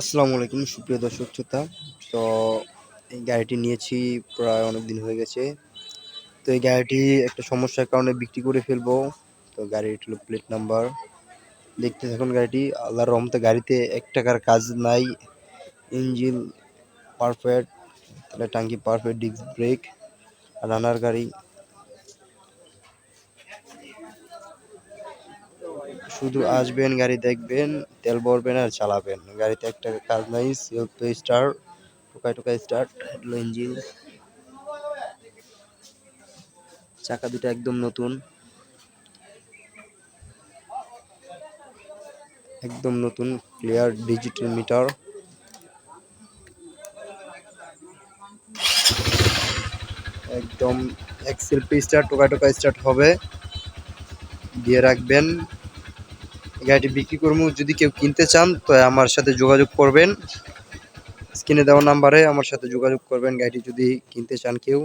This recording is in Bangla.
আসসালামু আলাইকুম, সুপ্রিয় দর্শক শ্রোতা। তো এই গাড়িটি নিয়েছি, প্রায় অনেক দিন হয়ে গেছে। তো এই গাড়িটি একটা সমস্যার কারণে বিক্রি করে ফেলব। তো গাড়ির হলো প্লেট নাম্বার দেখতে থাকুন গাড়িটি, আল্লাহর রহমতে গাড়িতে এক টাকার কাজ নাই। ইঞ্জিন পারফেক্ট তাহলে টাঙ্কি পারফেক্ট ডিস্ক ব্রেক রানার গাড়ি। শুধু আসবেন, গাড়ি দেখবেন, তেল ভরবেন আর চালাবেন। গাড়িতে একটা কাজ নাই সেলফ স্টার, টোকায় টোকাই স্টার্ট ইঞ্জিন। চাকা দুটো একদম নতুন। একদম নতুন, ক্লিয়ার ডিজিটাল মিটার। একদম এক সেলফি স্টার্ট টোকা টোকা স্টার্ট হবে। দিয়ে রাখবেন। গাড়িটি বিক্রি করব। যদি কেউ কিনতে চান, তো আমার সাথে যোগাযোগ করবেন। স্ক্রিনে দেওয়া নাম্বারে আমার সাথে যোগাযোগ করবেন। গাড়িটি যদি কিনতে চান কেউ।